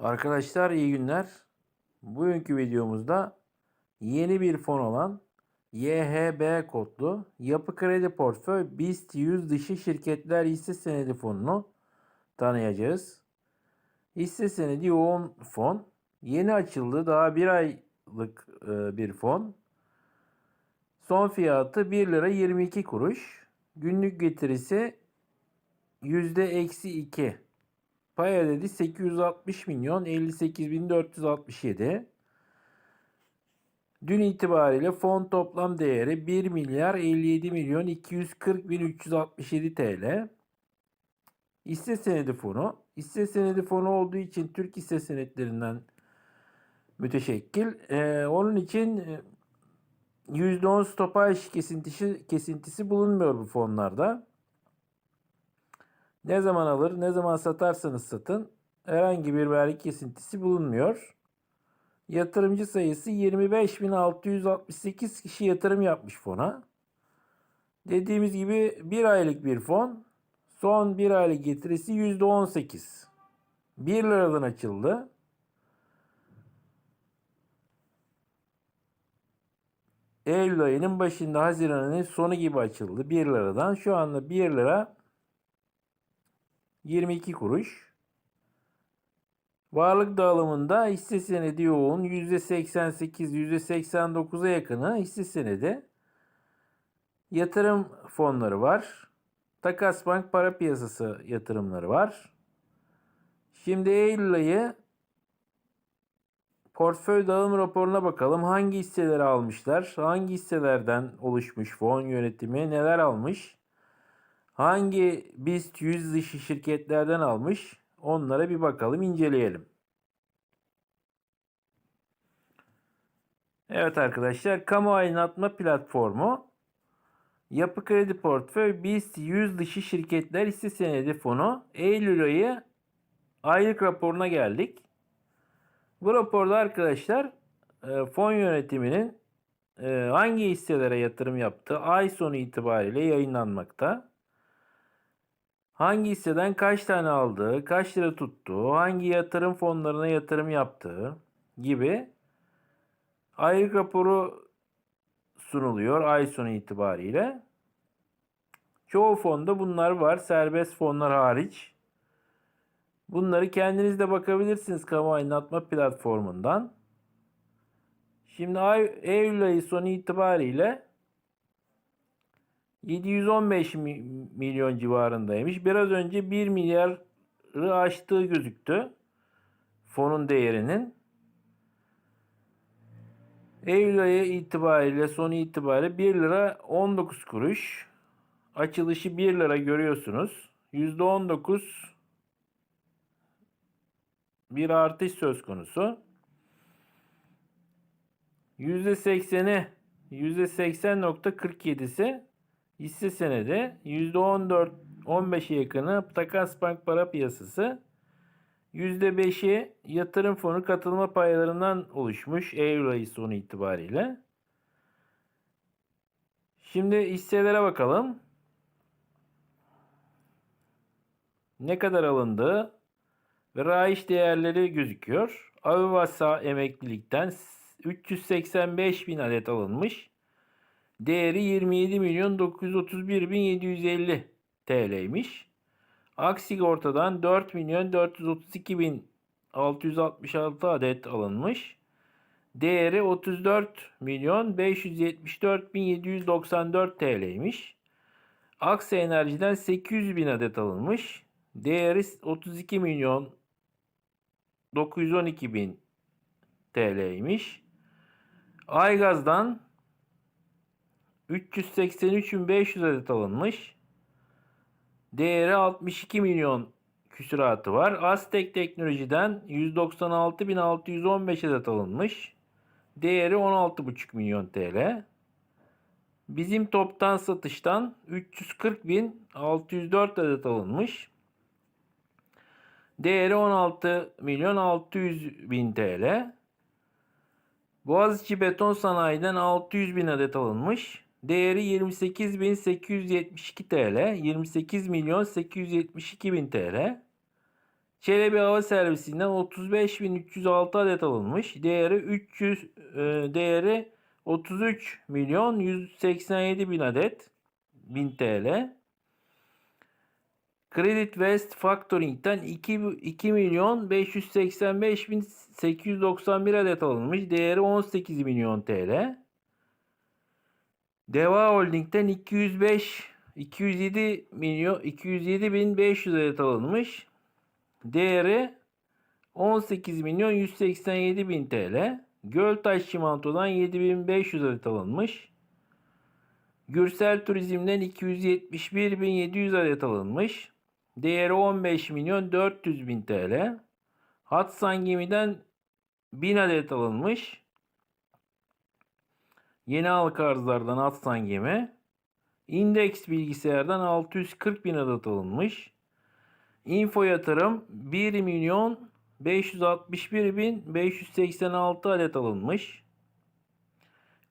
Arkadaşlar iyi günler. Bugünkü videomuzda yeni bir fon olan YHB kodlu Yapı Kredi Portföy BIST 100 dışı şirketler hisse senedi fonunu tanıyacağız. Hisse senedi yoğun fon. Yeni açıldı. Daha bir aylık e, bir fon. Son fiyatı 1 lira 22 kuruş. Günlük getirisi yüzde eksi 2. Pay ödedi 860 milyon 58.467. Dün itibariyle fon toplam değeri 1 milyar 57 milyon 240 bin 367 TL. Hisse senedi fonu. Hisse senedi fonu olduğu için Türk hisse senetlerinden müteşekkil. Ee, onun için e, %10 stopaj kesintisi, kesintisi bulunmuyor bu fonlarda. Ne zaman alır, ne zaman satarsanız satın herhangi bir vergi kesintisi bulunmuyor. Yatırımcı sayısı 25.668 kişi yatırım yapmış fona. Dediğimiz gibi bir aylık bir fon. Son bir aylık getirisi %18. 1 liradan açıldı. Eylül ayının başında Haziran'ın sonu gibi açıldı 1 liradan. Şu anda 1 lira 22 kuruş. Varlık dağılımında hisse senedi yoğun %88, %89'a yakını hisse senedi. Yatırım fonları var. Takas Bank para piyasası yatırımları var. Şimdi Eylül ayı portföy dağılım raporuna bakalım. Hangi hisseleri almışlar? Hangi hisselerden oluşmuş fon yönetimi? Neler almış? Hangi BIST 100 dışı şirketlerden almış? Onlara bir bakalım, inceleyelim. Evet arkadaşlar, kamu aydınlatma platformu Yapı Kredi Portföy BIST 100 dışı şirketler hisse senedi fonu Eylül ayı aylık raporuna geldik. Bu raporda arkadaşlar e, fon yönetiminin e, hangi hisselere yatırım yaptığı ay sonu itibariyle yayınlanmakta. Hangi hisseden kaç tane aldığı, kaç lira tuttuğu, hangi yatırım fonlarına yatırım yaptığı gibi aylık raporu sunuluyor ay sonu itibariyle. Çoğu fonda bunlar var. Serbest fonlar hariç. Bunları kendiniz de bakabilirsiniz kamu aydınlatma platformundan. Şimdi Eylül ayı sonu itibariyle 715 milyon civarındaymış. Biraz önce 1 milyarı aştığı gözüktü. Fonun değerinin. Eylül ayı itibariyle sonu itibariyle 1 lira 19 kuruş. Açılışı 1 lira görüyorsunuz. %19 bir artış söz konusu. %80'i %80.47'si hisse senedi. %14 15'e yakını takas bank para piyasası. %5'i yatırım fonu katılma paylarından oluşmuş Eylül ayı sonu itibariyle. Şimdi hisselere bakalım. Ne kadar alındı ve raiş değerleri gözüküyor. Avivasa emeklilikten 385 bin adet alınmış. Değeri 27 milyon 931 bin 750 TL'ymiş. Aksigorta'dan 4 milyon 432 bin 666 adet alınmış. Değeri 34 milyon 574 bin 794 TL'ymiş. Aksa Enerji'den 800 bin adet alınmış. Değeri 32 milyon 912 bin TL'ymiş. Aygaz'dan 383.500 adet alınmış. Değeri 62 milyon küsuratı var. Aztek Teknoloji'den 196.615 adet alınmış. Değeri 16,5 milyon TL. Bizim toptan satıştan 340.604 adet alınmış. Değeri 16 milyon 600 bin TL. Boğaziçi Beton Sanayi'den 600 bin adet alınmış. Değeri 28.872 TL. 28 milyon 872 bin TL. Çelebi Hava Servisi'nden 35.306 adet alınmış. Değeri 300 e, değeri 33 milyon 187 bin adet 1000 TL. Credit West Factoring'den 2, 2 milyon 585 bin 891 adet alınmış. Değeri 18 milyon TL. Deva Holding'den 205 207 milyon 207 bin 500 adet alınmış. Değeri 18 milyon 187 bin TL. Göltaş Çimento'dan 7500 adet alınmış. Gürsel Turizm'den 271 bin 700 adet alınmış. Değeri 15 milyon 400 bin TL. Hatsan Gemi'den 1000 adet alınmış. Yeni halka arzlardan Hatsan Gemi. Index bilgisayardan 640 bin adet alınmış. Info yatırım 1 milyon 561 bin 586 adet alınmış.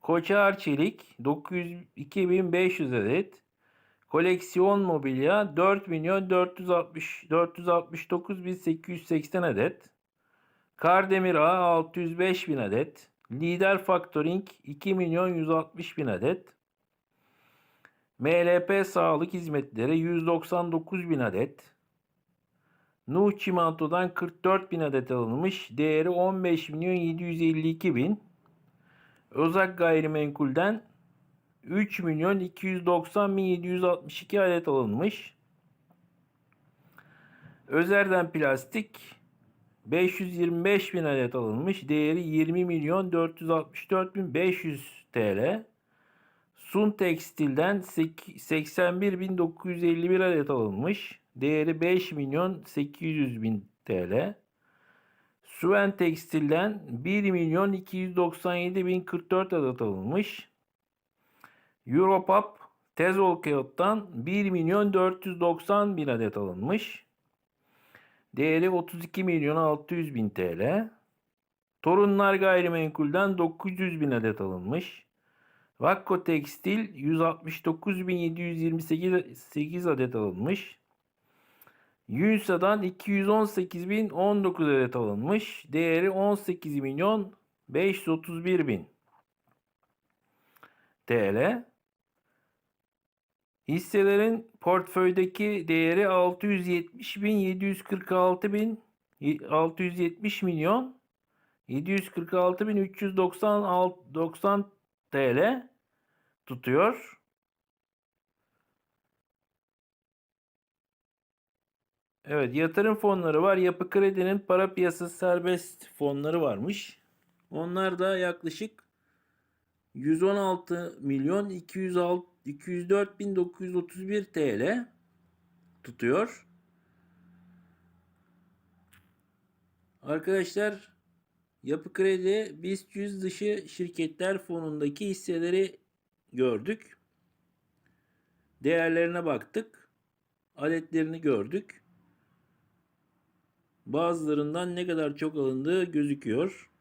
Koçar Çelik 902 bin 500 adet. Koleksiyon mobilya 4 milyon 460 469 bin 880 adet. Kardemir Ağa 605 bin adet. Lider Factoring 2 milyon 160 bin adet. MLP Sağlık Hizmetleri 199 bin adet. Nuh Çimento'dan 44 bin adet alınmış. Değeri 15 milyon 752 bin. Özak Gayrimenkul'den 3 milyon 290 bin 762 adet alınmış. Özer'den plastik 525 bin adet alınmış. Değeri 20 milyon 464 bin 500 TL. Sun Tekstil'den 81.951 adet alınmış. Değeri 5 milyon 800 bin TL. Suven Tekstil'den 1 milyon 297 bin 44 adet alınmış. Europop Tezol Kağıt'tan 1 milyon 490 bin adet alınmış. Değeri 32 milyon 600 bin TL. Torunlar Gayrimenkul'den 900 bin adet alınmış. Vakko Tekstil 169.728 adet alınmış. Yunsa'dan 218.019 adet alınmış. Değeri 18 milyon 531 bin TL. Hisselerin portföydeki değeri 670.746 bin 670 milyon 746 bin 390 TL tutuyor. Evet yatırım fonları var. Yapı Kredi'nin para piyasası serbest fonları varmış. Onlar da yaklaşık 116 milyon 206 204 bin 931 TL tutuyor. Arkadaşlar Yapı Kredi BIST 100 dışı şirketler fonundaki hisseleri gördük. Değerlerine baktık. Adetlerini gördük. Bazılarından ne kadar çok alındığı gözüküyor.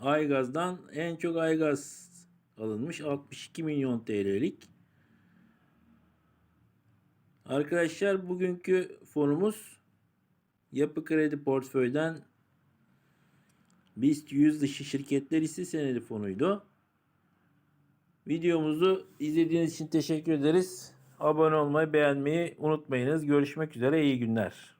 Aygaz'dan en çok Aygaz alınmış 62 milyon TL'lik. Arkadaşlar bugünkü fonumuz Yapı Kredi Portföy'den BIST 100 dışı şirketler hisse senedi fonuydu. Videomuzu izlediğiniz için teşekkür ederiz. Abone olmayı, beğenmeyi unutmayınız. Görüşmek üzere, iyi günler.